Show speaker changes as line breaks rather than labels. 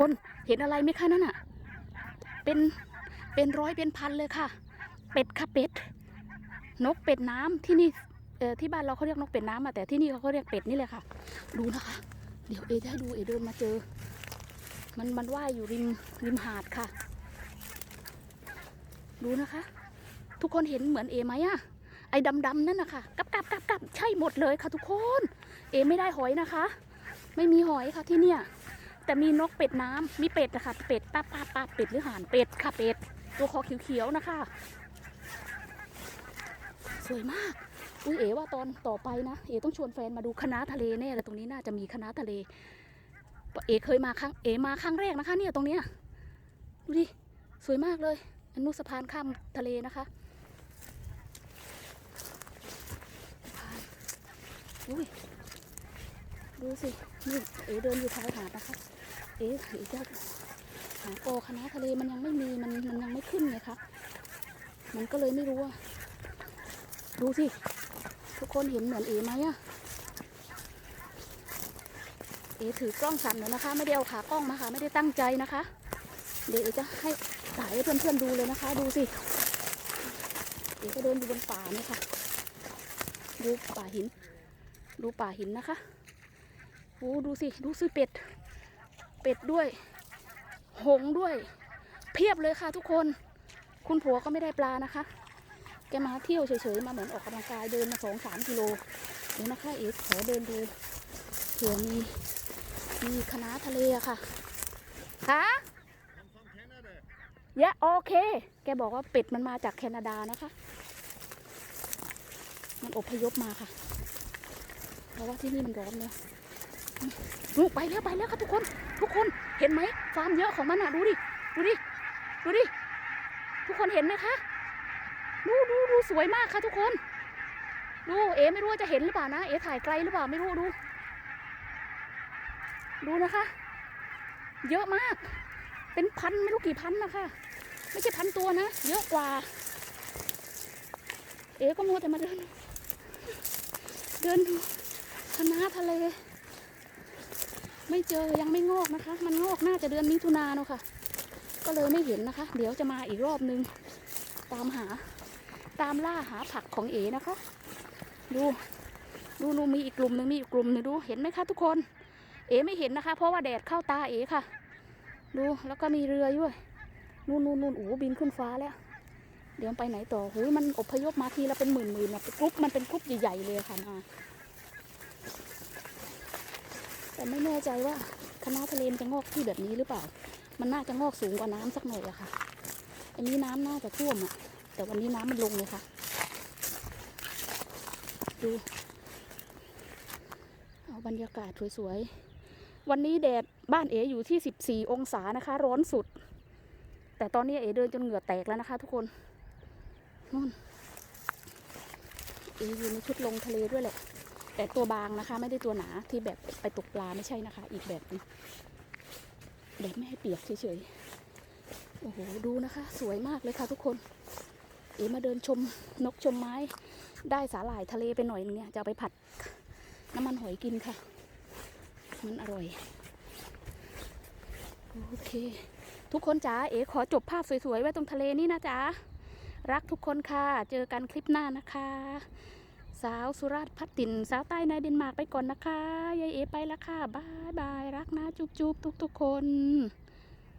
คนเห็นอะไรไหมคะนั่นอะเป็นเป็นร้อยเป็นพันเลยค่ะ เป็ดค่ะเป็ด นกเป็ดน้ำที่นี่เออที่บ้านเราเขาเรียกนกเป็ดน้ำอะแต่ที่นี่เขาก็เรียกเป็ดนี่เลยค่ะ ดูนะคะ เดี๋ยวเอจะให้ดูเอเดินมาเจอ มันมันว่ายอยู่ริมริมหาดค่ะ ดูนะคะ ทุกคนเห็นเหมือนเอไหมอะไอ้ดำๆนั่นนะคะกับกับกับกับใช่หมดเลยค่ะทุกคน เอไม่ได้หอยนะคะ ไม่มีหอยค่ะที่เนี่ย แต่มีนกเป็ดน้ำมีเป็ดนะคะเป็ดป้าป้าป้าเป็ดหรือห่านเป็ดค่ะเป็ด ตัวคอเขียวๆนะคะ สวยมากอุ้ยเอ๋ว่าตอนต่อไปนะ เอ๋ต้องชวนแฟนมาดูคณะทะเลแน่เลยตรงนี้น่าจะมีคณะทะเล เอ๋เคยมาครั้งเอ๋มาครั้งแรกนะคะ เนี่ยตรงเนี้ยดูดิสวยมากเลยอนุสะพานข้ามทะเลนะคะสะพานอุ้ยดูสินี่เอ๋เดินอยู่ชายหาดนะคะ เอ๋เอ๋จะหาโอคณะทะเลมันยังไม่มีมันมันยังไม่ขึ้นไงคะมันก็เลยไม่รู้ว่าดูสิ ทุกคนเห็นเหมือนเอ๋ไหมอะเอ๋ถือกล้องสั่นเลยนะคะ ไม่ได้เอาขากล้องมาค่ะ ไม่ได้ตั้งใจนะคะ เดี๋ยวเอ๋จะให้ถ่ายให้เพื่อนๆดูเลยนะคะ ดูสิเอ๋ก็เดินอยู่บนป่าเนี่ยค่ะ ดูป่าหิน ดูป่าหินนะคะโอ้ดูสิ ดูสิเป็ด เป็ดด้วย หงด้วย เพียบเลยค่ะทุกคน คุณผัวก็ไม่ได้ปลานะคะ แกมาเที่ยวเฉยๆ มาเหมือนออกกำลังกายเดินมาสองสามกิโลเดี๋ยวนะคะเอ๋ขอเดินดูเผื่อมีมีคณะทะเลอะค่ะคะยะโอเค แกบอกว่าเป็ดมันมาจากแคนาดานะคะ มันอพยพมาค่ะ เพราะว่าที่นี่มันร้อนเนอะ ลูกไปแล้วไปแล้วค่ะทุกคน ทุกคนเห็นไหมฟาร์มเยอะของมันอะดูดิดูดิดูดิทุกคนเห็นไหมคะดูดูดูสวยมากค่ะทุกคน ดูเอ๋ไม่รู้ว่าจะเห็นหรือเปล่านะเอ๋ถ่ายไกลหรือเปล่าไม่รู้ดู ดูนะคะ เยอะมาก เป็นพันไม่รู้กี่พันนะคะ ไม่ใช่พันตัวนะเยอะกว่า เอ๋ก็มัวแต่มาเดิน เดินดูคณะทะเล ไม่เจอยังไม่งอกนะคะ มันงอกน่าจะเดือนมิถุนาเนอะค่ะ ก็เลยไม่เห็นนะคะ เดี๋ยวจะมาอีกรอบนึง ตามหาตามล่าหาผักของเอ๋นะคะ ดูดูนูมีอีกกลุ่มหนึ่งมีอีกกลุ่มหนึ่งดูเห็นไหมคะทุกคน เอ๋ไม่เห็นนะคะ เพราะว่าแดดเข้าตาเอ๋ค่ะ ดูแล้วก็มีเรือด้วยนู่นนู่นนู่นโอ้บินขึ้นฟ้าแล้ว เดี๋ยวไปไหนต่อหูยมันอพยพมาทีละเป็นหมื่นหมื่นๆอะกรุ๊ปมันเป็นกรุ๊ปใหญ่ๆเลยค่ะมา แต่ไม่แน่ใจว่าคณะทะเลมันจะงอกที่แบบนี้หรือเปล่า มันน่าจะงอกสูงกว่าน้ำสักหน่อยอะค่ะ อันนี้น้ำน่าจะท่วมอะแต่วันนี้น้ำมันลงเลยค่ะ ดู เอาบรรยากาศสวยๆ วันนี้แดดบ้านเอ๋อยู่ที่ 14 องศานะคะ ร้อนสุด แต่ตอนนี้เอ๋เดินจนเหงื่อแตกแล้วนะคะ ทุกคนนู่นเอ๋อยู่ในชุดลงทะเลด้วยแหละ แต่ตัวบางนะคะ ไม่ได้ตัวหนาที่แบบไปตกปลาไม่ใช่นะคะ อีกแบบนึงแบบไม่ให้เปียกเฉยๆ โอ้โห ดูนะคะ สวยมากเลยค่ะทุกคน เอ๋มาเดินชมนกชมไม้ ได้สาหร่ายทะเลไปหน่อยนึงเนี่ย จะเอาไปผัดน้ำมันหอยกินค่ะ มันอร่อย โอเค ทุกคนจ๋า เอ๋ขอจบภาพสวยๆ ไว้ตรงทะเลนี่นะจ๊ะรักทุกคนค่ะ เจอกันคลิปหน้านะคะ สาวสุราษฎร์พัดตินสาวใต้ในเดนมาร์กไปก่อนนะคะยายเอไปละค่ะบายบายรักนะจุ๊บจุ๊บทุกๆคน